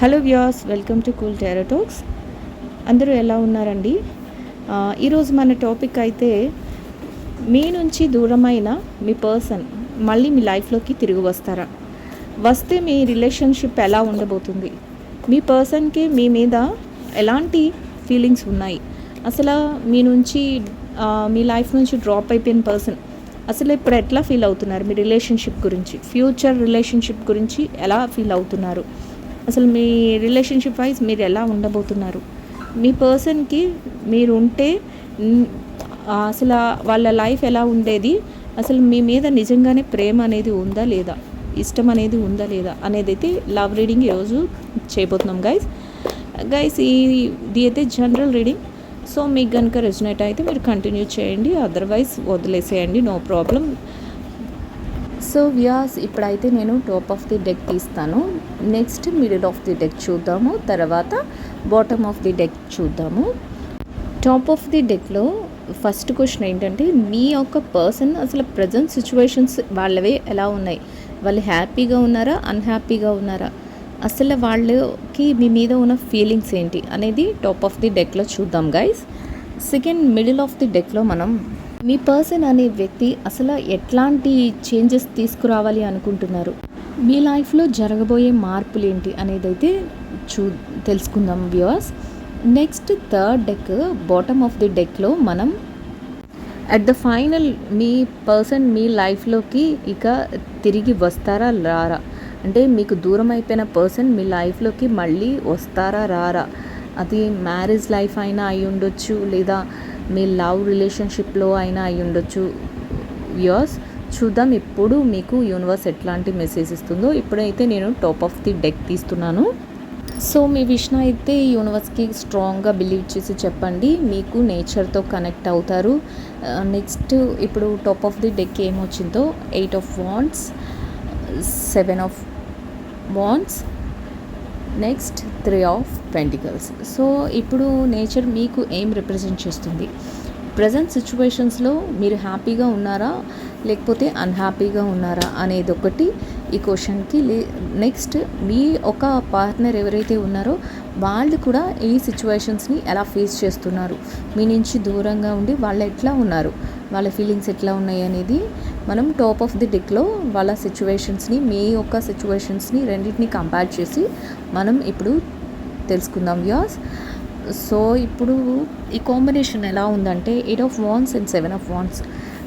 Hello views welcome to Cool Tarot Talks అందరూ ఎలా ఉన్నారండి? ఈరోజు మన టాపిక్ అయితే మీ నుంచి దూరమైన మీ పర్సన్ మళ్ళీ మీ లైఫ్లోకి తిరిగి వస్తారా? వస్తే మీ రిలేషన్షిప్ ఎలా ఉండబోతుంది? మీ పర్సన్కి మీ మీద ఎలాంటి ఫీలింగ్స్ ఉన్నాయి? అసలు మీ నుంచి మీ లైఫ్ నుంచి డ్రాప్ అయిపోయిన పర్సన్ అసలు ఇప్పుడు ఎట్లా ఫీల్ అవుతున్నారు మీ రిలేషన్షిప్ గురించి? ఫ్యూచర్ రిలేషన్షిప్ గురించి ఎలా ఫీల్ అవుతున్నారు? అసలు మీ రిలేషన్షిప్ వైజ్ మీరు ఎలా ఉండబోతున్నారు? మీ పర్సన్కి మీరు ఉంటే అసలు వాళ్ళ లైఫ్ ఎలా ఉండేది? అసలు మీ మీద నిజంగానే ప్రేమ అనేది ఉందా లేదా? ఇష్టం అనేది ఉందా లేదా? అనేది అయితే లవ్ రీడింగ్ ఈరోజు చేయబోతున్నాం గైస్ గైస్ ఇది అయితే జనరల్ రీడింగ్ సో మీకు కనుక రెజినేట్ అయితే మీరు కంటిన్యూ చేయండి. అదర్వైజ్ వదిలేసేయండి. నో ప్రాబ్లం సో వ్యాస్ ఇప్పుడైతే నేను టాప్ ఆఫ్ ది డెక్ తీస్తాను. Next middle of the deck చూద్దాము. తర్వాత బాటమ్ ఆఫ్ ది డెక్ చూద్దాము. టాప్ ఆఫ్ ది డెక్లో ఫస్ట్ క్వశ్చన్ ఏంటంటే మీ యొక్క పర్సన్ అసలు ప్రజెంట్ సిచ్యువేషన్స్ వాళ్ళవే ఎలా ఉన్నాయి? వాళ్ళు హ్యాపీగా ఉన్నారా? అన్హ్యాపీగా ఉన్నారా? అసలు వాళ్ళకి మీ మీద ఉన్న ఫీలింగ్స్ ఏంటి అనేది టాప్ ఆఫ్ ది డెక్లో చూద్దాం guys. Second middle of the డెక్లో మనం మీ పర్సన్ అనే వ్యక్తి అసలు ఎట్లాంటి చేంజెస్ తీసుకురావాలి అనుకుంటున్నారు? మీ లైఫ్లో జరగబోయే మార్పులు ఏంటి అనేది అయితే చూ తెలుసుకుందాం viewers. Next third deck bottom of the డెక్లో మనం అట్ ద ఫైనల్ మీ పర్సన్ మీ లైఫ్లోకి ఇక తిరిగి వస్తారా రారా? అంటే మీకు దూరం అయిపోయిన పర్సన్ మీ లైఫ్లోకి మళ్ళీ వస్తారా రారా? అది మ్యారేజ్ లైఫ్ అయినా అయి ఉండొచ్చు లేదా మీ లవ్ రిలేషన్షిప్లో అయినా అయి ఉండొచ్చు వ్యూస్ చూద్దాం. ఇప్పుడు మీకు యూనివర్స్ ఎట్లాంటి మెసేజ్ ఇస్తుందో. ఇప్పుడైతే నేను టాప్ ఆఫ్ ది డెక్ తీస్తున్నాను. సో మీ విషయం అయితే యూనివర్స్కి స్ట్రాంగ్గా బిలీవ్ చేసి చెప్పండి. మీకు నేచర్తో కనెక్ట్ అవుతారు. Uh, నెక్స్ట్ ఇప్పుడు top of the deck ఏమొచ్చిందో? Eight of wands seven of wands next three of pentacles so ఇప్పుడు నేచర్ మీకు ఏం రిప్రజెంట్ చేస్తుంది? ప్రజెంట్ సిచ్యువేషన్స్లో మీరు హ్యాపీగా ఉన్నారా? లేకపోతే అన్హ్యాపీగా ఉన్నారా అనేది ఒకటి ఈ క్వశ్చన్కి లే నెక్స్ట్ మీ ఒక పార్ట్నర్ ఎవరైతే ఉన్నారో వాళ్ళు కూడా ఈ సిచ్యువేషన్స్ని ఎలా ఫేస్ చేస్తున్నారు? మీ నుంచి దూరంగా ఉండి వాళ్ళు ఎట్లా ఉన్నారు? వాళ్ళ ఫీలింగ్స్ ఎట్లా ఉన్నాయి అనేది మనం టాప్ ఆఫ్ ది డెక్లో వాళ్ళ సిచ్యువేషన్స్ని మీ యొక్క సిచ్యువేషన్స్ని రెండింటిని కంపేర్ చేసి మనం ఇప్పుడు తెలుసుకుందాం వ్యూస్ సో ఇప్పుడు ఈ కాంబినేషన్ ఎలా ఉందంటే eight of wands and seven of wands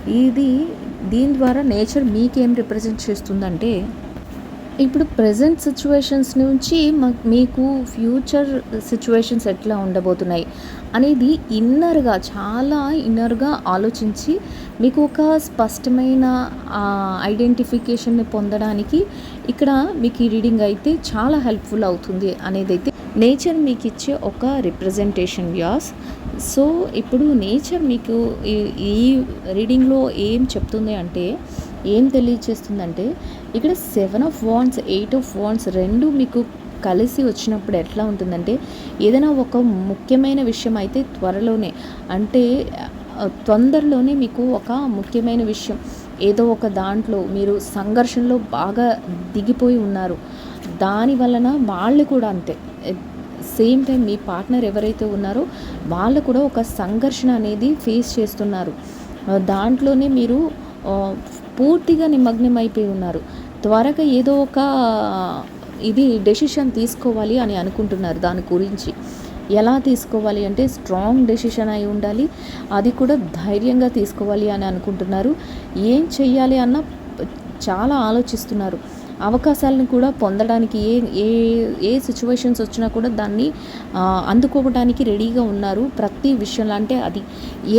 ఇది దీని ద్వారా నేచర్ మీకేం రిప్రజెంట్ చేస్తుందంటే ఇప్పుడు ప్రజెంట్ సిచ్యువేషన్స్ నుంచి మీకు ఫ్యూచర్ సిచ్యువేషన్స్ ఎట్లా ఉండబోతున్నాయి అనేది ఇన్నర్గా చాలా ఇన్నర్గా ఆలోచించి మీకు ఒక స్పష్టమైన ఐడెంటిఫికేషన్ని పొందడానికి ఇక్కడ మీకు ఈ రీడింగ్ అయితే చాలా హెల్ప్ఫుల్ అవుతుంది అనేది అయితే నేచర్ మీకు ఇచ్చే ఒక రిప్రజెంటేషన్ వ్యాస్ సో ఇప్పుడు నేచర్ మీకు ఈ- ఈ రీడింగ్లో ఏం చెప్తుంది అంటే ఏం తెలియచేస్తుందంటే ఇక్కడ seven of wands eight of wands రెండు మీకు కలిసి వచ్చినప్పుడు ఎట్లా ఉంటుందంటే ఏదైనా ఒక ముఖ్యమైన విషయం అయితే త్వరలోనే అంటే తొందరలోనే మీకు ఒక ముఖ్యమైన విషయం ఏదో ఒక దాంట్లో మీరు సంఘర్షణలో బాగా దిగిపోయి ఉన్నారు. దాని వలన వాళ్ళు కూడా అంతే. సేమ్ టైం మీ పార్ట్నర్ ఎవరైతే ఉన్నారో వాళ్ళు కూడా ఒక సంఘర్షణ అనేది ఫేస్ చేస్తున్నారు. దాంట్లోనే మీరు పూర్తిగా నిమగ్నం అయిపోయి ఉన్నారు. త్వరగా ఏదో ఒక ఇది డెసిషన్ తీసుకోవాలి అని అనుకుంటున్నారు దాని గురించి. ఎలా తీసుకోవాలి అంటే స్ట్రాంగ్ డెసిషన్ అయి ఉండాలి. అది కూడా ధైర్యంగా తీసుకోవాలి అని అనుకుంటున్నారు. ఏం చెయ్యాలి అన్న చాలా ఆలోచిస్తున్నారు. అవకాశాలను కూడా పొందడానికి ఏ ఏ ఏ సిచ్యువేషన్స్ వచ్చినా కూడా దాన్ని అందుకోవడానికి రెడీగా ఉన్నారు ప్రతి విషయంలో. అంటే అది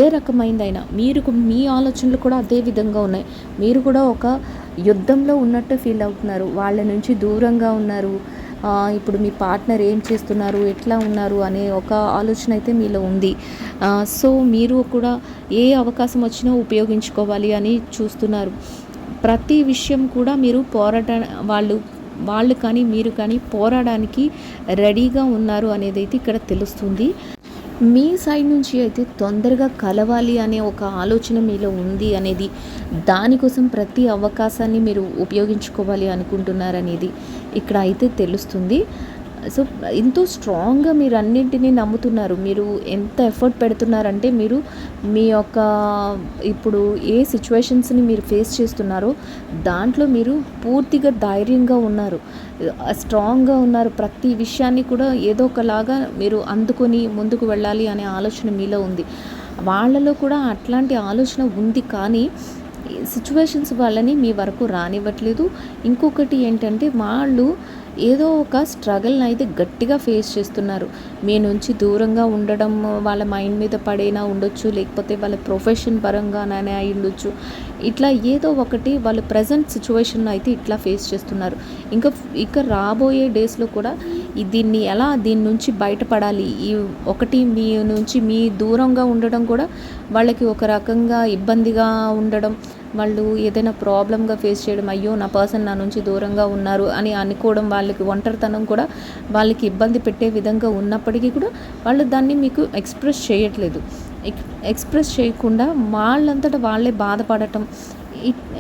ఏ రకమైందైనా మీరు మీ ఆలోచనలు కూడా అదే విధంగా ఉన్నాయి. మీరు కూడా ఒక యుద్ధంలో ఉన్నట్టు ఫీల్ అవుతున్నారు. వాళ్ళ నుంచి దూరంగా ఉన్నారు. ఇప్పుడు మీ పార్ట్నర్ ఏం చేస్తున్నారు ఎట్లా ఉన్నారు అనే ఒక ఆలోచన అయితే మీలో ఉంది. సో మీరు కూడా ఏ అవకాశం వచ్చినా ఉపయోగించుకోవాలి అని చూస్తున్నారు. ప్రతి విషయం కూడా మీరు పోరాట వాళ్ళు వాళ్ళు కానీ మీరు కానీ పోరాడడానికి రెడీగా ఉన్నారు అనేది అయితే ఇక్కడ తెలుస్తుంది. మీ సైడ్ నుంచి అయితే తొందరగా కలవాలి అనే ఒక ఆలోచన మీలో ఉంది అనేది దానికోసం ప్రతి అవకాశాన్ని మీరు ఉపయోగించుకోవాలి అనుకుంటున్నారనేది ఇక్కడ అయితే తెలుస్తుంది. సో ఎంతో స్ట్రాంగ్గా మీరు అన్నింటినీ నమ్ముతున్నారు. మీరు ఎంత ఎఫర్ట్ పెడుతున్నారంటే మీరు మీ యొక్క ఇప్పుడు ఏ సిచ్యువేషన్స్ని మీరు ఫేస్ చేస్తున్నారో దాంట్లో మీరు పూర్తిగా ధైర్యంగా ఉన్నారు. స్ట్రాంగ్గా ఉన్నారు. ప్రతి విషయాన్ని కూడా ఏదో ఒకలాగా మీరు అందుకొని ముందుకు వెళ్ళాలి అనే ఆలోచన మీలో ఉంది. వాళ్ళలో కూడా అట్లాంటి ఆలోచన ఉంది కానీ సిచ్యువేషన్స్ వాళ్ళని మీ వరకు రానివ్వట్లేదు. ఇంకొకటి ఏంటంటే వాళ్ళు ఏదో ఒక స్ట్రగల్ని అయితే గట్టిగా ఫేస్ చేస్తున్నారు. మీ నుంచి దూరంగా ఉండడం వాళ్ళ మైండ్ మీద పడైనా ఉండొచ్చు లేకపోతే వాళ్ళ ప్రొఫెషన్ పరంగానే అయి ఉండొచ్చు. ఇట్లా ఏదో ఒకటి వాళ్ళ ప్రజెంట్ సిచ్యువేషన్ అయితే ఇట్లా ఫేస్ చేస్తున్నారు. ఇంకా ఇంకా రాబోయే డేస్లో కూడా దీన్ని ఎలా దీని నుంచి బయటపడాలి? ఈ ఒకటి మీ నుంచి మీ దూరంగా ఉండడం కూడా వాళ్ళకి ఒక రకంగా ఇబ్బందిగా ఉండడం వాళ్ళు ఏదైనా ప్రాబ్లమ్గా ఫేస్ చేయడం అయ్యో నా పర్సన్ నా నుంచి దూరంగా ఉన్నారు అని అనుకోవడం వాళ్ళకి ఒంటరితనం కూడా వాళ్ళకి ఇబ్బంది పెట్టే విధంగా ఉన్నప్పటికీ కూడా వాళ్ళు దాన్ని మీకు ఎక్స్ప్రెస్ చేయట్లేదు. ఎక్స్ప్రెస్ చేయకుండా వాళ్ళంతటా వాళ్ళే బాధపడటం.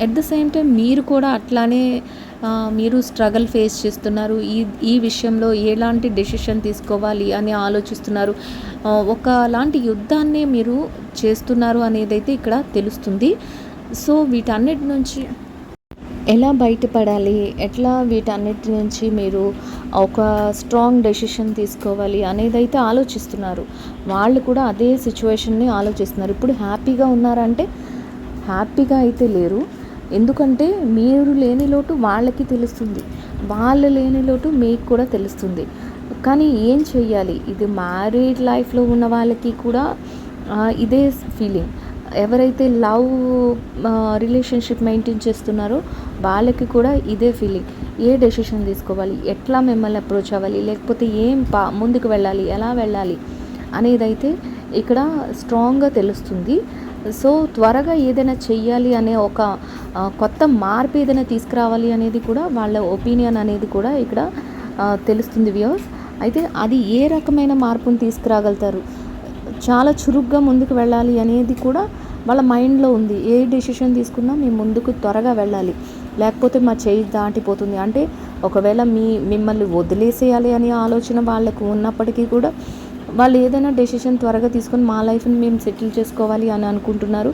ఎట్ ద సేమ్ టైం మీరు కూడా అట్లానే మీరు స్ట్రగల్ ఫేస్ చేస్తున్నారు. ఈ ఈ విషయంలో ఎలాంటి డెసిషన్ తీసుకోవాలి అని ఆలోచిస్తున్నారు. ఒకలాంటి యుద్ధాన్ని మీరు చేస్తున్నారు అనేది అయితే ఇక్కడ తెలుస్తుంది. సో వీటన్నిటి నుంచి ఎలా బయటపడాలి? ఎట్లా వీటన్నిటి నుంచి మీరు ఒక స్ట్రాంగ్ డెసిషన్ తీసుకోవాలి అనేది అయితే ఆలోచిస్తున్నారు. వాళ్ళు కూడా అదే సిచ్యువేషన్ని ఆలోచిస్తున్నారు. ఇప్పుడు హ్యాపీగా ఉన్నారంటే హ్యాపీగా అయితే లేరు. ఎందుకంటే మీరు లేని లోటు వాళ్ళకి తెలుస్తుంది. వాళ్ళు లేని లోటు మీకు కూడా తెలుస్తుంది. కానీ ఏం చెయ్యాలి? ఇది మ్యారీడ్ లైఫ్లో ఉన్న వాళ్ళకి కూడా ఇదే ఫీలింగ్ ఎవరైతే లవ్ రిలేషన్షిప్ మెయింటైన్ చేస్తున్నారో వాళ్ళకి కూడా ఇదే ఫీలింగ్. ఏ డెసిషన్ తీసుకోవాలి? ఎట్లా మిమ్మల్ని అప్రోచ్ అవ్వాలి? లేకపోతే ఏం పా ముందుకు వెళ్ళాలి? ఎలా వెళ్ళాలి? అనేది అయితే ఇక్కడ స్ట్రాంగ్గా తెలుస్తుంది. సో త్వరగా ఏదైనా చెయ్యాలి అనే ఒక కొత్త మార్పు ఏదైనా తీసుకురావాలి అనేది కూడా వాళ్ళ ఒపీనియన్ అనేది కూడా ఇక్కడ తెలుస్తుంది వ్యూస్ అయితే అది ఏ రకమైన మార్పును తీసుకురాగలుగుతారు? చాలా చురుగ్గా ముందుకు వెళ్ళాలి అనేది కూడా వాళ్ళ మైండ్లో ఉంది. ఏ డెసిషన్ తీసుకున్నా మేము ముందుకు త్వరగా వెళ్ళాలి. లేకపోతే మా చేయి దాటిపోతుంది. అంటే ఒకవేళ మీ మిమ్మల్ని వదిలేసేయాలి అనే ఆలోచన వాళ్ళకు ఉన్నప్పటికీ కూడా వాళ్ళు ఏదైనా డెసిషన్ త్వరగా తీసుకొని మా లైఫ్ని మేము సెటిల్ చేసుకోవాలి అని అనుకుంటున్నారు.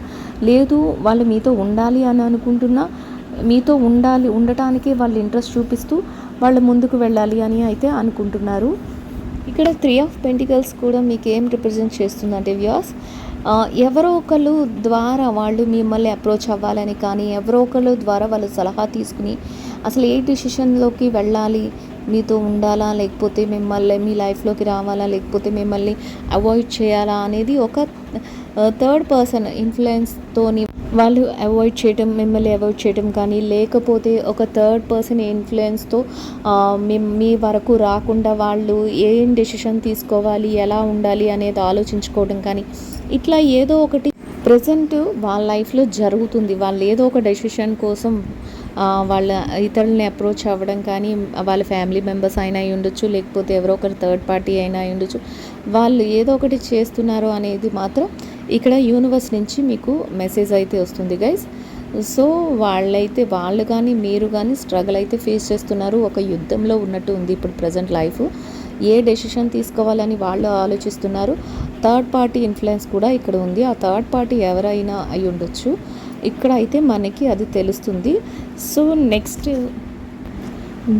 లేదు వాళ్ళు మీతో ఉండాలి అని అనుకుంటున్నా మీతో ఉండాలి ఉండటానికి వాళ్ళు ఇంట్రెస్ట్ చూపిస్తూ వాళ్ళు ముందుకు వెళ్ళాలి అని అయితే అనుకుంటున్నారు. ఇక్కడ త్రీ ఆఫ్ పెంటికల్స్ కూడా మీకు ఏం రిప్రజెంట్ చేస్తుందంటే వ్యాస్ ఎవరో ఒకళ్ళు ద్వారా వాళ్ళు మిమ్మల్ని అప్రోచ్ అవ్వాలని కానీ ఎవరో ఒకళ్ళు ద్వారా వాళ్ళు సలహా తీసుకుని అసలు ఏ డిసిషన్లోకి వెళ్ళాలి మీతో ఉండాలా లేకపోతే మిమ్మల్ని మీ లైఫ్లోకి రావాలా లేకపోతే మిమ్మల్ని అవాయిడ్ చేయాలా అనేది ఒక థర్డ్ పర్సన్ ఇన్ఫ్లుయెన్స్తోని వాళ్ళు అవాయిడ్ చేయటం మిమ్మల్ని అవాయిడ్ చేయటం కానీ లేకపోతే ఒక థర్డ్ పర్సన్ ఇన్ఫ్లుయెన్స్తో మీ వరకు రాకుండా వాళ్ళు ఏం డెసిషన్ తీసుకోవాలి ఎలా ఉండాలి అనేది ఆలోచించుకోవడం కానీ ఇట్లా ఏదో ఒకటి ప్రజెంట్ వాళ్ళ లైఫ్లో జరుగుతుంది. వాళ్ళు ఏదో ఒక డెసిషన్ కోసం వాళ్ళ ఇతరులని అప్రోచ్ అవ్వడం కానీ వాళ్ళ ఫ్యామిలీ మెంబర్స్ అయినా అయి ఉండొచ్చు లేకపోతే ఎవరో ఒకరు థర్డ్ పార్టీ అయినా ఉండొచ్చు. వాళ్ళు ఏదో ఒకటి చేస్తున్నారు అనేది మాత్రం ఇక్కడ యూనివర్స్ నుంచి మీకు మెసేజ్ అయితే వస్తుంది గైస్ సో వాళ్ళైతే వాళ్ళు కానీ మీరు కానీ స్ట్రగుల్ అయితే ఫేస్ చేస్తున్నారు. ఒక యుద్ధంలో ఉన్నట్టు ఉంది ఇప్పుడు ప్రజెంట్ లైఫ్ ఏ డెసిషన్ తీసుకోవాలని వాళ్ళు ఆలోచిస్తున్నారు. థర్డ్ పార్టీ ఇన్ఫ్లుయెన్స్ కూడా ఇక్కడ ఉంది. ఆ థర్డ్ పార్టీ ఎవరైనా అయి ఉండొచ్చు. ఇక్కడ అయితే మనకి అది తెలుస్తుంది. So next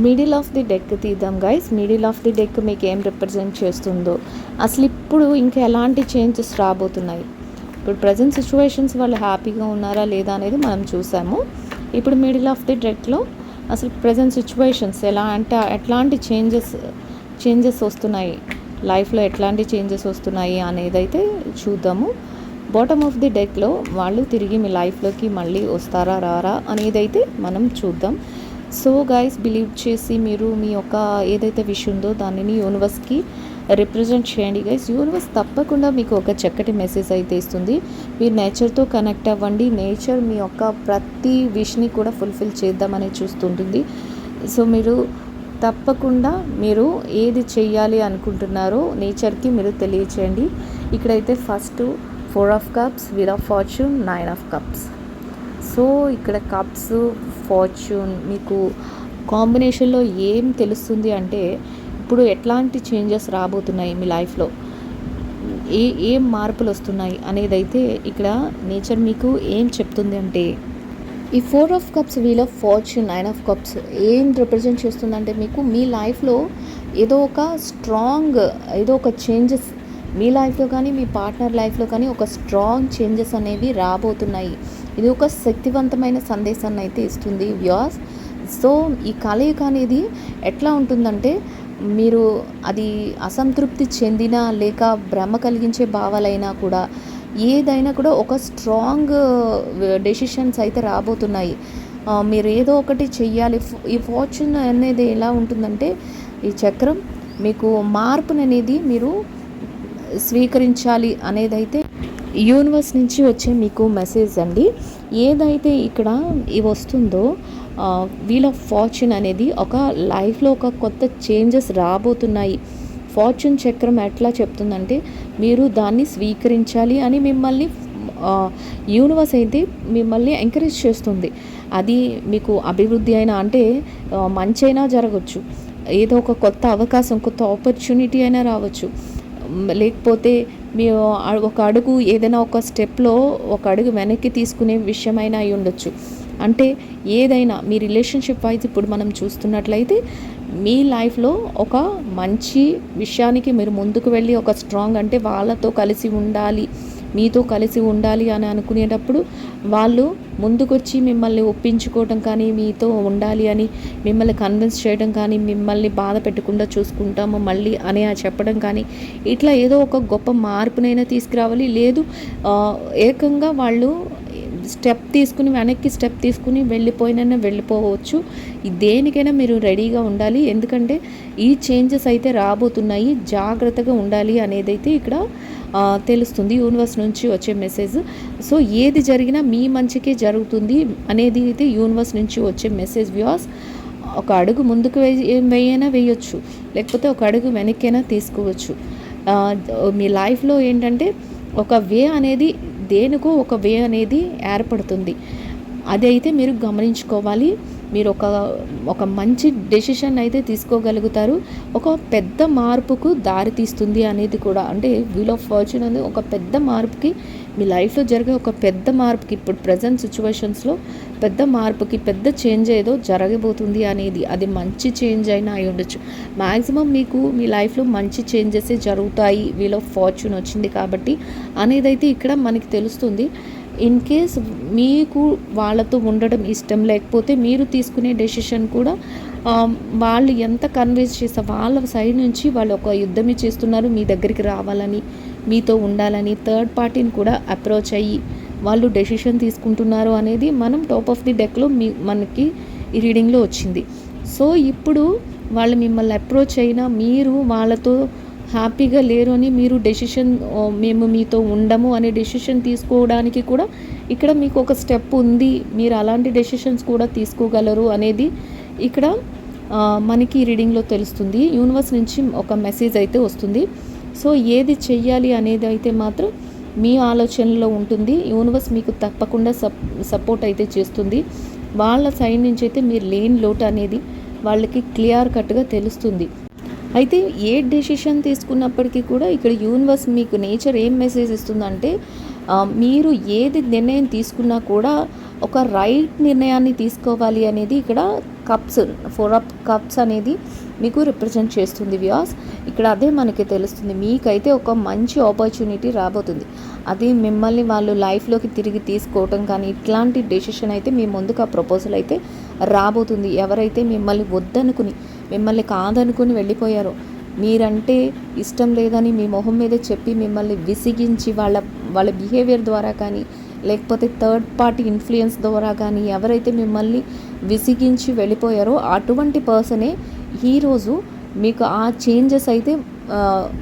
middle of the deck తీద్దాం guys middle of the deck మీకు ఏం రిప్రజెంట్ చేస్తుందో. అసలు ఇప్పుడు ఇంకా ఎలాంటి చేంజెస్ రాబోతున్నాయి? ఇప్పుడు ప్రజెంట్ సిచ్యువేషన్స్ వాళ్ళు హ్యాపీగా ఉన్నారా లేదా అనేది మనం చూసాము. ఇప్పుడు మిడిల్ ఆఫ్ ది డెక్లో అసలు ప్రజెంట్ సిచ్యువేషన్స్ ఎలా అంటే ఎట్లాంటి చేంజెస్ చేంజెస్ వస్తున్నాయి? లైఫ్లో ఎట్లాంటి చేంజెస్ వస్తున్నాయి అనేది అయితే చూద్దాము బాటమ్ ఆఫ్ ది డెక్లో వాళ్ళు తిరిగి మీ లైఫ్లోకి మళ్ళీ వస్తారా రారా అనేది అయితే మనం చూద్దాం. సో గైస్ బిలీవ్ చేసి మీరు మీ యొక్క ఏదైతే విష్ ఉందో దానిని యూనివర్స్కి రిప్రజెంట్ చేయండి. గైస్ యూనివర్స్ తప్పకుండా మీకు ఒక చక్కటి మెసేజ్ అయితే ఇస్తుంది. మీరు నేచర్తో కనెక్ట్ అవ్వండి. నేచర్ మీ యొక్క ప్రతి విష్ని కూడా ఫుల్ఫిల్ చేద్దామని చూస్తుంటుంది. సో మీరు తప్పకుండా మీరు ఏది చేయాలి అనుకుంటున్నారో నేచర్కి మీరు తెలియచేయండి. ఇక్కడైతే first four of cups wheel of fortune nine of cups so ఇక్కడ కప్స్ ఫార్చ్యూన్ మీకు కాంబినేషన్లో ఏం తెలుస్తుంది అంటే ఇప్పుడు ఎట్లాంటి చేంజెస్ రాబోతున్నాయి మీ లైఫ్లో? ఏ ఏం మార్పులు వస్తున్నాయి అనేది అయితే ఇక్కడ నేచర్ మీకు ఏం చెప్తుంది అంటే ఈ four of cups wheel of fortune nine of cups ఏం రిప్రజెంట్ చేస్తుందంటే మీకు మీ లైఫ్లో ఏదో ఒక స్ట్రాంగ్ ఏదో ఒక చేంజెస్ మీ లైఫ్లో కానీ మీ పార్ట్నర్ లైఫ్లో కానీ ఒక స్ట్రాంగ్ చేంజెస్ అనేవి రాబోతున్నాయి. ఇది ఒక శక్తివంతమైన సందేశాన్ని అయితే ఇస్తుంది వ్యాస్ సో ఈ కలయిక అనేది ఎట్లా ఉంటుందంటే మీరు అది అసంతృప్తి చెందినా లేక భ్రమ కలిగించే భావాలైనా కూడా ఏదైనా కూడా ఒక స్ట్రాంగ్ డెసిషన్స్ అయితే రాబోతున్నాయి. మీరు ఏదో ఒకటి చెయ్యాలి. ఈ ఫార్చ్యూన్ అనేది ఎలా ఉంటుందంటే ఈ చక్రం మీకు మార్పుని అనేది మీరు స్వీకరించాలి అనేదైతే యూనివర్స్ నుంచి వచ్చే మీకు మెసేజ్ అండి. ఏదైతే ఇక్కడ ఇవి వస్తుందో వీల్ ఆఫ్ ఫార్చ్యూన్ అనేది ఒక లైఫ్లో ఒక కొత్త చేంజెస్ రాబోతున్నాయి. ఫార్చ్యూన్ చక్రం ఎట్లా చెప్తుందంటే మీరు దాన్ని స్వీకరించాలి అని మిమ్మల్ని యూనివర్స్ అయితే మిమ్మల్ని ఎంకరేజ్ చేస్తుంది. అది మీకు అభివృద్ధి అయినా అంటే మంచైనా జరగచ్చు. ఏదో ఒక కొత్త అవకాశం కొత్త ఆపర్చునిటీ అయినా రావచ్చు. లేకపోతే మీ ఒక అడుగు ఏదైనా ఒక స్టెప్లో ఒక అడుగు వెనక్కి తీసుకునే విషయమైనా అయి ఉండొచ్చు. అంటే ఏదైనా మీ రిలేషన్షిప్ వైజ్ ఇప్పుడు మనం చూస్తున్నట్లయితే మీ లైఫ్లో ఒక మంచి విషయానికి మీరు ముందుకు వెళ్ళి ఒక స్ట్రాంగ్ అంటే వాళ్ళతో కలిసి ఉండాలి మీతో కలిసి ఉండాలి అని అనుకునేటప్పుడు వాళ్ళు ముందుకొచ్చి మిమ్మల్ని ఒప్పించుకోవటం కానీ మీతో ఉండాలి అని మిమ్మల్ని కన్విన్స్ చేయడం కానీ మిమ్మల్ని బాధ పెట్టకుండా చూసుకుంటాము మళ్ళీ అని ఆ చెప్పడం కానీ ఇట్లా ఏదో ఒక గొప్ప మార్పునైనా తీసుకురావాలి. లేదు ఏకంగా వాళ్ళు స్టెప్ తీసుకుని వెనక్కి స్టెప్ తీసుకుని వెళ్ళిపోయినా వెళ్ళిపోవచ్చు. దేనికైనా మీరు రెడీగా ఉండాలి. ఎందుకంటే ఈ చేంజెస్ అయితే రాబోతున్నాయి. జాగ్రత్తగా ఉండాలి అనేది అయితే ఇక్కడ తెలుస్తుంది. యూనివర్స్ నుంచి వచ్చే మెసేజ్. సో ఏది జరిగినా మీ మంచికే జరుగుతుంది అనేది అయితే యూనివర్స్ నుంచి వచ్చే మెసేజ్ వ్యూస్ ఒక అడుగు ముందుకు వేయ వేయైనా వేయొచ్చు లేకపోతే ఒక అడుగు వెనక్కైనా తీసుకోవచ్చు. మీ లైఫ్లో ఏంటంటే ఒక వే అనేది దేనికో ఒక వే అనేది ఏర్పడుతుంది. అదైతే మీరు గమనించుకోవాలి. మీరు ఒక ఒక మంచి డెసిషన్ అయితే తీసుకోగలుగుతారు. ఒక పెద్ద మార్పుకు దారి తీస్తుంది అనేది కూడా అంటే వీల్ ఆఫ్ ఫార్చ్యూన్ అనేది ఒక పెద్ద మార్పుకి మీ లైఫ్లో జరిగే ఒక పెద్ద మార్పుకి ఇప్పుడు ప్రజెంట్ సిచ్యువేషన్స్లో పెద్ద మార్పుకి పెద్ద చేంజ్ ఏదో జరగబోతుంది అనేది అది మంచి చేంజ్ అయినా అయి ఉండొచ్చు. మ్యాక్సిమం మీకు మీ లైఫ్లో మంచి చేంజెస్ జరుగుతాయి. వీల్ ఆఫ్ ఫార్చ్యూన్ వచ్చింది కాబట్టి అనేది అయితే ఇక్కడ మనకి తెలుస్తుంది. ఇన్ కేస్ మీకు వాళ్ళతో ఉండడం ఇష్టం లేకపోతే మీరు తీసుకునే డెసిషన్ కూడా um, వాళ్ళు ఎంత కన్విన్స్ చేస్తే వాళ్ళ సైడ్ నుంచి వాళ్ళు ఒక యుద్ధమే చేస్తున్నారు మీ దగ్గరికి రావాలని మీతో ఉండాలని థర్డ్ పార్టీని కూడా అప్రోచ్ అయ్యి వాళ్ళు డెసిషన్ తీసుకుంటున్నారు అనేది మనం టాప్ ఆఫ్ ది డెక్లో మీ మనకి ఈ రీడింగ్లో వచ్చింది. సో ఇప్పుడు వాళ్ళు మిమ్మల్ని అప్రోచ్ అయినా మీరు వాళ్ళతో హ్యాపీగా లేరు అని మీరు డెసిషన్ మేము మీతో ఉండము అనే డెసిషన్ తీసుకోవడానికి కూడా ఇక్కడ మీకు ఒక స్టెప్ ఉంది. మీరు అలాంటి డెసిషన్స్ కూడా తీసుకోగలరు అనేది ఇక్కడ మనకి రీడింగ్లో తెలుస్తుంది. యూనివర్స్ నుంచి ఒక మెసేజ్ అయితే వస్తుంది. సో ఏది చెయ్యాలి అనేది అయితే మాత్రం మీ ఆలోచనలో ఉంటుంది. యూనివర్స్ మీకు తప్పకుండా సప్ సపోర్ట్ అయితే చేస్తుంది. వాళ్ళ సైడ్ నుంచి అయితే మీరు లేని లోటు అనేది వాళ్ళకి క్లియర్ కట్గా తెలుస్తుంది. అయితే ఏ డెసిషన్ తీసుకున్నప్పటికీ కూడా ఇక్కడ యూనివర్స్ మీకు నేచర్ ఏం మెసేజ్ ఇస్తుందంటే మీరు ఏది నిర్ణయం తీసుకున్నా కూడా ఒక రైట్ నిర్ణయాన్ని తీసుకోవాలి అనేది ఇక్కడ కప్స్ ఫోర్ అప్ కప్స్ అనేది మీకు రిప్రజెంట్ చేస్తుంది వ్యాస్ ఇక్కడ అదే మనకి తెలుస్తుంది. మీకైతే ఒక మంచి ఆపర్చునిటీ రాబోతుంది. అది మిమ్మల్ని వాళ్ళు లైఫ్లోకి తిరిగి తీసుకోవటం కానీ ఇట్లాంటి డెసిషన్ అయితే మీ ముందుకు ఆ ప్రపోజల్ అయితే రాబోతుంది. ఎవరైతే మిమ్మల్ని వద్దనుకుని మిమ్మల్ని కాదనుకుని వెళ్ళిపోయారు. మీరంటే ఇష్టం లేదని మీ మొహం మీద చెప్పి మిమ్మల్ని విసిగించి వాళ్ళ వాళ్ళ బిహేవియర్ ద్వారా కానీ లేకపోతే థర్డ్ పార్టీ ఇన్ఫ్లుయెన్స్ ద్వారా కానీ ఎవరైతే మిమ్మల్ని విసిగించి వెళ్ళిపోయారో అటువంటి పర్సనే ఈరోజు మీకు ఆ చేంజెస్ అయితే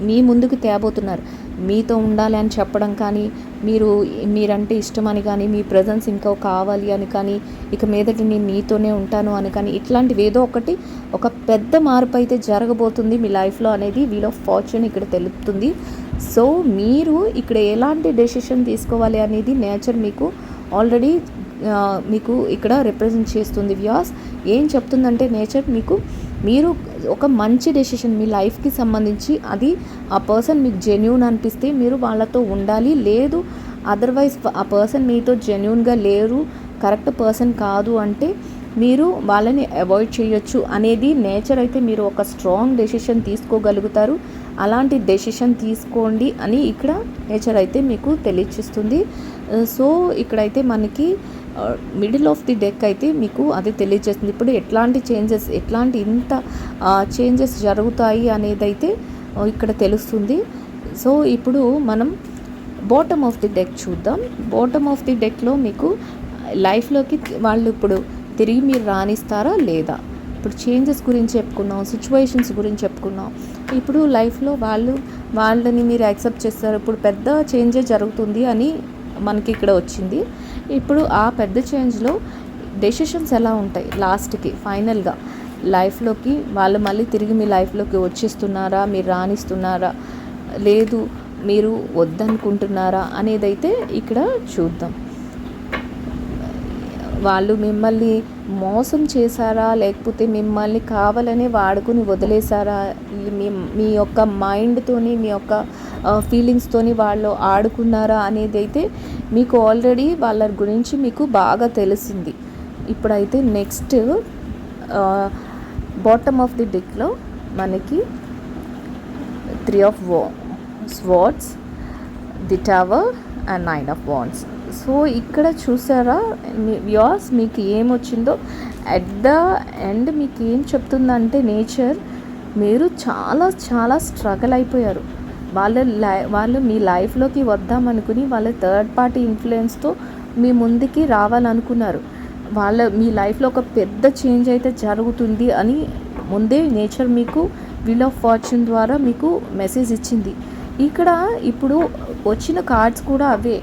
మీ ముందుకు తేబోతున్నారు. మీతో ఉండాలి అని చెప్పడం కానీ మీరు మీరంటే ఇష్టమని కానీ మీ ప్రజెన్స్ ఇంకా కావాలి అని కానీ ఇక మీదటి నేను మీతోనే ఉంటాను అని కానీ ఇట్లాంటివి ఏదో ఒకటి ఒక పెద్ద మార్పు అయితే జరగబోతుంది మీ లైఫ్లో అనేది వీల్ ఆఫ్ ఫార్చ్యూన్ ఇక్కడ తెలుపుతుంది. సో మీరు ఇక్కడ ఎలాంటి డెసిషన్ తీసుకోవాలి అనేది నేచర్ మీకు ఆల్రెడీ మీకు ఇక్కడ రిప్రజెంట్ చేస్తుంది వ్యాస్ ఏం చెప్తుందంటే నేచర్ మీకు మీరు ఒక మంచి డెసిషన్ మీ లైఫ్కి సంబంధించి అది ఆ పర్సన్ మీకు జెన్యున్ అనిపిస్తే మీరు వాళ్ళతో ఉండాలి. లేదు అదర్వైజ్ ఆ పర్సన్ మీతో జెన్యున్గా లేరు కరెక్ట్ పర్సన్ కాదు అంటే మీరు వాళ్ళని అవాయిడ్ చేయొచ్చు అనేది నేచర్ అయితే మీరు ఒక స్ట్రాంగ్ డెసిషన్ తీసుకోగలుగుతారు. అలాంటి డెసిషన్ తీసుకోండి అని ఇక్కడ నేచర్ అయితే మీకు తెలియచేస్తుంది. సో ఇక్కడైతే మనకి మిడిల్ ఆఫ్ ది డెక్ అయితే మీకు అది తెలియజేస్తుంది. ఇప్పుడు ఎట్లాంటి చేంజెస్ ఎట్లాంటి ఇంత చేంజెస్ జరుగుతాయి అనేది అయితే ఇక్కడ తెలుస్తుంది. సో ఇప్పుడు మనం బాటమ్ ఆఫ్ ది డెక్ చూద్దాం. బాటమ్ ఆఫ్ ది డెక్లో మీకు లైఫ్లోకి వాళ్ళు ఇప్పుడు తిరిగి మీరు రాణిస్తారా లేదా? ఇప్పుడు చేంజెస్ గురించి చెప్పుకున్నాం సిచ్యువేషన్స్ గురించి చెప్పుకున్నాం. ఇప్పుడు లైఫ్లో వాళ్ళు వాళ్ళని మీరు యాక్సెప్ట్ చేస్తారు. ఇప్పుడు పెద్ద చేంజే జరుగుతుంది అని మనకి ఇక్కడ వచ్చింది. ఇప్పుడు ఆ పెద్ద చేంజ్లో డెసిషన్స్ ఎలా ఉంటాయి? లాస్ట్కి ఫైనల్గా లైఫ్లోకి వాళ్ళు మళ్ళీ తిరిగి మీ లైఫ్లోకి వచ్చేస్తున్నారా? మీరు రాణిస్తున్నారా? లేదు మీరు వద్దనుకుంటున్నారా? అనేదైతే ఇక్కడ చూద్దాం. వాళ్ళు మిమ్మల్ని మోసం చేశారా? లేకపోతే మిమ్మల్ని కావాలని వాడుకుని వదిలేశారా? మీ మీ యొక్క మైండ్తోని మీ యొక్క ఫీలింగ్స్తోని వాళ్ళు ఆడుకున్నారా అనేది అయితే మీకు ఆల్రెడీ వాళ్ళ గురించి మీకు బాగా తెలిసింది. ఇప్పుడైతే నెక్స్ట్ బాటమ్ ఆఫ్ ది డిక్లో మనకి three of swords the tower and nine of wands so ఇక్కడ చూసారా వ్యూస్ మీకు ఏమొచ్చిందో? అట్ ద ఎండ్ మీకు ఏం చెప్తుందంటే నేచర్ మీరు చాలా చాలా స్ట్రగల్ అయిపోయారు. వాళ్ళ లై వాళ్ళు మీ లైఫ్లోకి వద్దామనుకుని వాళ్ళ థర్డ్ పార్టీ ఇన్ఫ్లుయెన్స్తో మీ ముందుకి రావాలనుకున్నారు. వాళ్ళ మీ లైఫ్లో ఒక పెద్ద చేంజ్ అయితే జరుగుతుంది అని ముందే నేచర్ మీకు వీల్ ఆఫ్ ఫార్చ్యూన్ ద్వారా మీకు మెసేజ్ ఇచ్చింది. ఇక్కడ ఇప్పుడు వచ్చిన కార్డ్స్ కూడా అవే.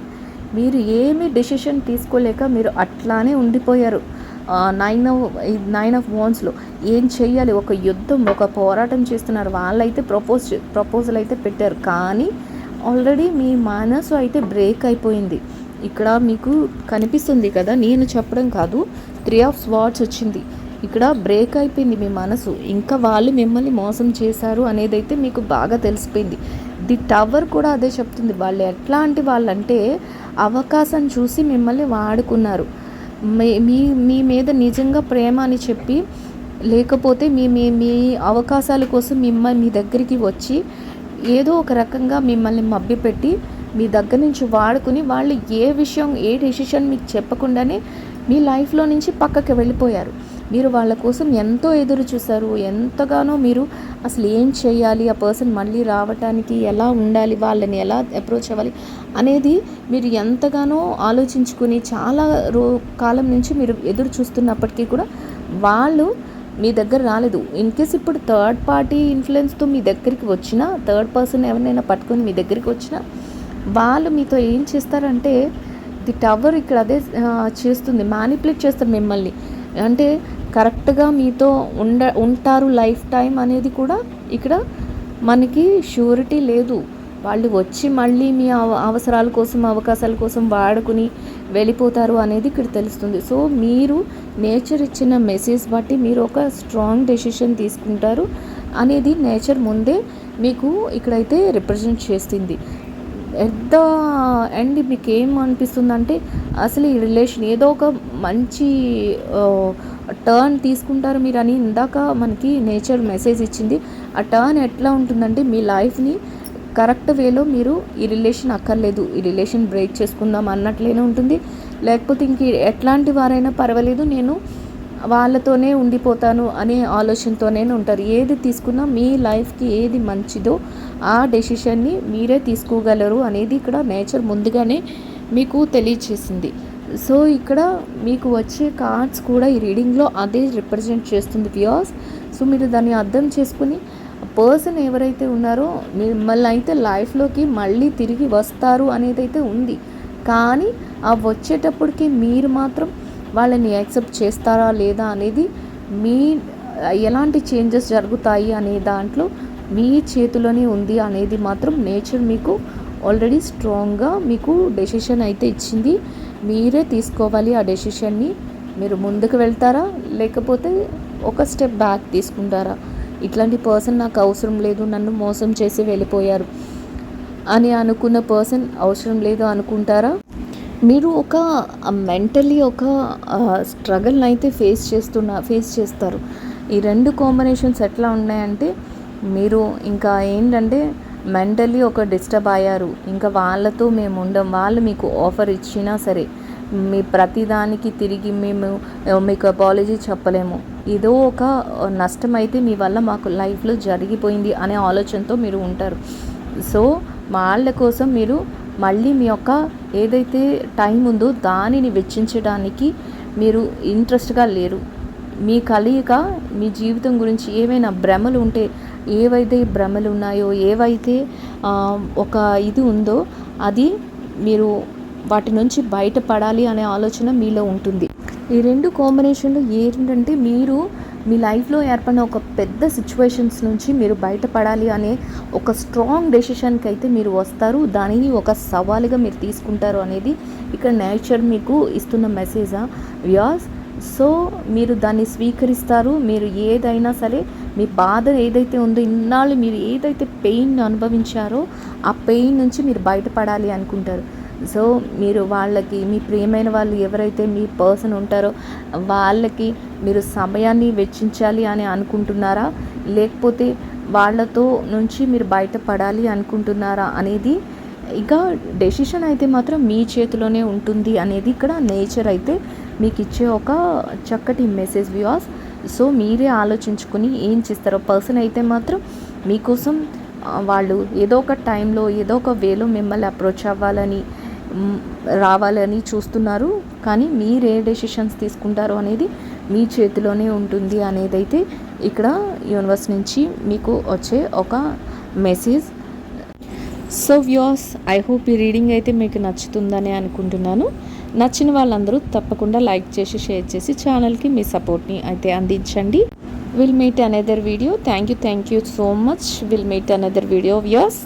మీరు ఏమి డెసిషన్ తీసుకోలేక మీరు అట్లానే ఉండిపోయారు. నైన్ నైన్ ఆఫ్ వాన్స్లో ఏం చేయాలి ఒక యుద్ధం ఒక పోరాటం చేస్తున్నారు. వాళ్ళైతే ప్రపోజ్ ప్రపోజల్ అయితే పెట్టారు. కానీ ఆల్రెడీ మీ మనసు అయితే బ్రేక్ అయిపోయింది. ఇక్కడ మీకు కనిపిస్తుంది కదా నేను చెప్పడం కాదు త్రీ ఆఫ్ స్వాట్స్ వచ్చింది. ఇక్కడ బ్రేక్ అయిపోయింది మీ మనసు. ఇంకా వాళ్ళు మిమ్మల్ని మోసం చేశారు అనేది అయితే మీకు బాగా తెలిసిపోయింది. ది టవర్ కూడా అదే చెప్తుంది. వాళ్ళు ఎట్లాంటి వాళ్ళంటే అవకాశం చూసి మిమ్మల్ని వాడుకున్నారు. మీ మీ మీ మీద నిజంగా ప్రేమ అని చెప్పి లేకపోతే మీ మీ మీ అవకాశాల కోసం మిమ్మల్ని మీ దగ్గరికి వచ్చి ఏదో ఒక రకంగా మిమ్మల్ని మభ్యపెట్టి మీ దగ్గర నుంచి వాడుకుని వాళ్ళు ఏ విషయం ఏ డెసిషన్ మీకు చెప్పకుండానే మీ లైఫ్లో నుంచి పక్కకి వెళ్ళిపోయారు. మీరు వాళ్ళ కోసం ఎంతో ఎదురు చూశారు ఎంతగానో మీరు అసలు ఏం చేయాలి ఆ పర్సన్ మళ్ళీ రావటానికి ఎలా ఉండాలి వాళ్ళని ఎలా అప్రోచ్ అవ్వాలి అనేది మీరు ఎంతగానో ఆలోచించుకుని చాలా రో కాలం నుంచి మీరు ఎదురు చూస్తున్నప్పటికీ కూడా వాళ్ళు మీ దగ్గర రాలేదు. ఇన్ కేస్ ఇప్పుడు థర్డ్ పార్టీ ఇన్ఫ్లుయెన్స్తో మీ దగ్గరికి వచ్చినా థర్డ్ పర్సన్ ఎవరినైనా పట్టుకొని మీ దగ్గరికి వచ్చినా వాళ్ళు మీతో ఏం చేస్తారంటే ది టవర్ ఇక్కడ అదే చేస్తుంది మ్యానిపులేట్ చేస్తారు మిమ్మల్ని. అంటే కరెక్ట్గా మీతో ఉండ ఉంటారు లైఫ్ టైం అనేది కూడా ఇక్కడ మనకి షూరిటీ లేదు. వాళ్ళు వచ్చి మళ్ళీ మీ అవ- అవసరాల కోసం అవకాశాల కోసం వాడుకుని వెళ్ళిపోతారు అనేది ఇక్కడ తెలుస్తుంది. సో మీరు నేచర్ ఇచ్చిన మెసేజ్ బట్టి మీరు ఒక స్ట్రాంగ్ డెసిషన్ తీసుకుంటారు అనేది నేచర్ ముందే మీకు ఇక్కడైతే రిప్రజెంట్ చేస్తుంది. ఎట్ ద ఎండ్ మీకు ఏం అనిపిస్తుందంటే అసలు ఈ రిలేషన్ ఏదో ఒక మంచి టర్న్ తీసుకుంటారు మీరు అని ఇందాక మనకి నేచర్ మెసేజ్ ఇచ్చింది. ఆ టర్న్ ఎట్లా ఉంటుందంటే మీ లైఫ్ని కరెక్ట్ వేలో మీరు ఈ రిలేషన్ అక్కర్లేదు ఈ రిలేషన్ బ్రేక్ చేసుకుందాం అన్నట్లేనే ఉంటుంది. లేకపోతే ఇంక ఎట్లాంటి వారైనా పర్వాలేదు నేను వాళ్ళతోనే ఉండిపోతాను అనే ఆలోచనతోనే ఉంటారు. ఏది తీసుకున్నా మీ లైఫ్కి ఏది మంచిదో ఆ డెసిషన్ని మీరే తీసుకోగలరు అనేది ఇక్కడ నేచర్ ముందుగానే మీకు తెలియచేసింది. సో ఇక్కడ మీకు వచ్చే కార్డ్స్ కూడా ఈ రీడింగ్లో అదే రిప్రజెంట్ చేస్తుంది వ్యూస్ సో మీరు దాన్ని అర్థం చేసుకుని పర్సన్ ఎవరైతే ఉన్నారో మిమ్మల్ని అయితే లైఫ్లోకి మళ్ళీ తిరిగి వస్తారు అనేది అయితే ఉంది. కానీ ఆ వచ్చేటప్పటికి మీరు మాత్రం వాళ్ళని యాక్సెప్ట్ చేస్తారా లేదా అనేది మీ ఎలాంటి చేంజెస్ జరుగుతాయి అనే దాంట్లో మీ చేతిలోనే ఉంది అనేది మాత్రం నేచర్ మీకు ఆల్రెడీ స్ట్రాంగ్గా మీకు డెసిషన్ అయితే ఇచ్చింది. మీరే తీసుకోవాలి ఆ డెసిషన్ని. మీరు ముందుకు వెళ్తారా? లేకపోతే ఒక స్టెప్ బ్యాక్ తీసుకుంటారా? ఇట్లాంటి పర్సన్ నాకు అవసరం లేదు నన్ను మోసం చేసి వెళ్ళిపోయారు అని అనుకున్న పర్సన్ అవసరం లేదు అనుకుంటారా? మీరు ఒక మెంటలీ ఒక స్ట్రగల్ని అయితే ఫేస్ చేస్తున్న ఫేస్ చేస్తారు. ఈ రెండు కాంబినేషన్స్ ఎట్లా ఉన్నాయంటే మీరు ఇంకా ఏంటంటే మెంటలీ ఒక డిస్టర్బ్ అయ్యారు. ఇంకా వాళ్ళతో మేము ఉండం వాళ్ళు మీకు ఆఫర్ ఇచ్చినా సరే మీ ప్రతిదానికి తిరిగి మేము మీకు అపాలజీ చెప్పలేము. ఏదో ఒక నష్టం అయితే మీ వల్ల మాకు లైఫ్లో జరిగిపోయింది అనే ఆలోచనతో మీరు ఉంటారు. సో వాళ్ళ కోసం మీరు మళ్ళీ మీ యొక్క ఏదైతే టైం ఉందో దానిని వెచ్చించడానికి మీరు ఇంట్రెస్ట్గా లేరు. మీ కలయిక మీ జీవితం గురించి ఏవైనా భ్రమలు ఉంటే ఏవైతే భ్రమలు ఉన్నాయో ఏవైతే ఒక ఇది ఉందో అది మీరు వాటి నుంచి బయటపడాలి అనే ఆలోచన మీలో ఉంటుంది. ఈ రెండు కాంబినేషన్లు ఏంటంటే మీరు మీ లైఫ్లో ఏర్పడిన ఒక పెద్ద సిచ్యువేషన్స్ నుంచి మీరు బయటపడాలి అనే ఒక స్ట్రాంగ్ డెసిషన్కి అయితే మీరు వస్తారు. దానిని ఒక సవాలుగా మీరు తీసుకుంటారు అనేది ఇక్కడ నేచర్ మీకు ఇస్తున్న మెసేజా వ్యాస్ సో మీరు దాన్ని స్వీకరిస్తారు. మీరు ఏదైనా సరే మీ బాధ ఏదైతే ఉందో ఇన్నాళ్ళు మీరు ఏదైతే పెయిన్ అనుభవించారో ఆ పెయిన్ నుంచి మీరు బయటపడాలి అనుకుంటారు. సో మీరు వాళ్ళకి మీ ప్రియమైన వాళ్ళు ఎవరైతే మీ పర్సన్ ఉంటారో వాళ్ళకి మీరు సమయాన్ని వెచ్చించాలి అని అనుకుంటున్నారా? లేకపోతే వాళ్ళతో నుంచి మీరు బయటపడాలి అనుకుంటున్నారా అనేది ఇక డెసిషన్ అయితే మాత్రం మీ చేతిలోనే ఉంటుంది అనేది ఇక్కడ నేచర్ అయితే మీకు ఇచ్చే ఒక చక్కటి మెసేజ్ వ్యూస్ సో మీరే ఆలోచించుకుని ఏం చేస్తారో పర్సన్ అయితే మాత్రం మీకోసం వాళ్ళు ఏదో ఒక టైంలో ఏదో ఒక వేలో మిమ్మల్ని అప్రోచ్ అవ్వాలని రావాలని చూస్తున్నారు. కానీ మీరు ఏ డెసిషన్స్ తీసుకుంటారో అనేది మీ చేతిలోనే ఉంటుంది అనేది అయితే ఇక్కడ యూనివర్స్ నుంచి మీకు వచ్చే ఒక message so views I hope ఈ రీడింగ్ అయితే మీకు నచ్చుతుందని అనుకుంటున్నాను. నచ్చిన వాళ్ళందరూ తప్పకుండా లైక్ చేసి షేర్ చేసి ఛానల్కి మీ సపోర్ట్ని అయితే అందించండి. Will meet another video thank you thank you so much will meet another video views